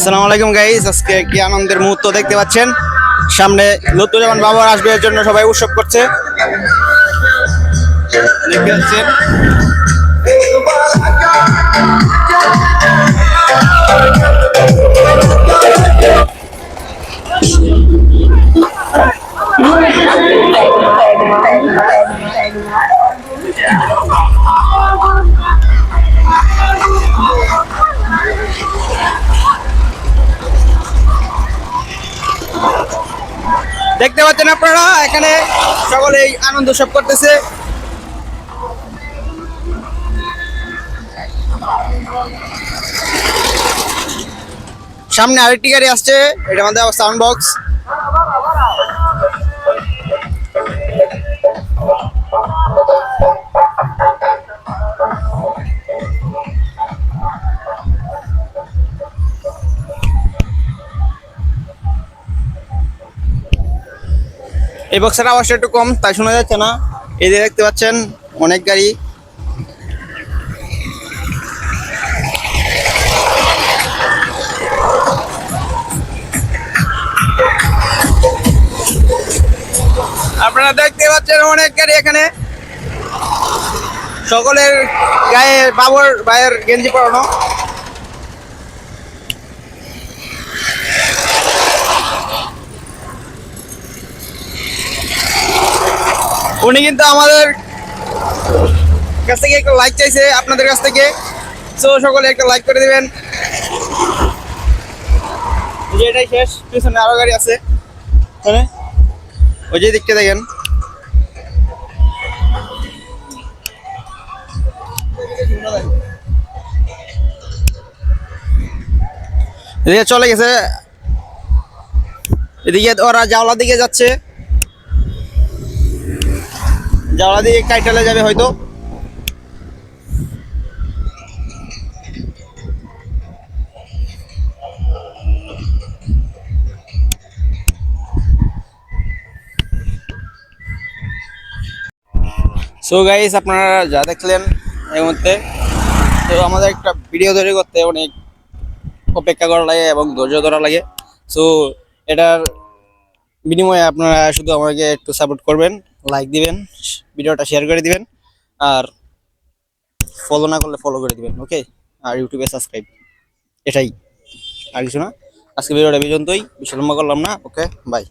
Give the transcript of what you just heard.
আসসালামু আলাইকুম গাইস আজকে কি আনন্দের মুহূর্ত দেখতে পাচ্ছেন? সামনে লুৎফুজ্জামান বাবার আসবে, এর জন্য সবাই উৎসব করছে। দেখতে পাচ্ছেন? দেখতে পাচ্ছেন আপনারা, এখানে সকলেই আনন্দ সব করতেছে। সামনে আরেকটি গাড়ি আসছে, এটা আমাদের সাউন্ড বক্স এই বক্সের আওয়াজটা একটু কম, তাই শোনা যাচ্ছে না। এই যে দেখতে পাচ্ছেন, অনেক গাড়ি। আপনারা দেখতে পাচ্ছেন অনেক গাড়ি এখানে। সকলের গায়ে বাবর ভাইয়ের গেঞ্জি পরানো। উনি কিন্তু আমাদের কাছ থেকে একটা লাইক চাইছে, আপনাদের কাছ থেকে। সো সকলে একটা লাইক করে দেবেন। যে এটাই শেষ, পিছনে আরও গাড়ি আছে। ওই যে দিকটা দেখেন। চলে গেছে। এদিকে ওরা জাওলা দিকে যাচ্ছে। জাওলা দিয়ে কাইটালে যাবে হয়তো। সো গাইস আপনারা যা দেখলেন এর মধ্যে তো আমাদের একটা ভিডিও তৈরি করতে অনেক অপেক্ষা করা লাগে এবং ধৈর্য ধরা লাগে। সো এটার বিনিময়ে আপনারা শুধু আমাকে একটু সাপোর্ট করবেন। লাইক দিবেন, ভিডিওটা শেয়ার করে দিবেন, আর ফলো না করলে ফলো করে দিবেন ওকে আর ইউটিউবে সাবস্ক্রাইব এটাই। আর কিছু না। আজকে ভিডিওটা পর্যন্তই। বিশ্বলম্বা করলাম না ওকে বাই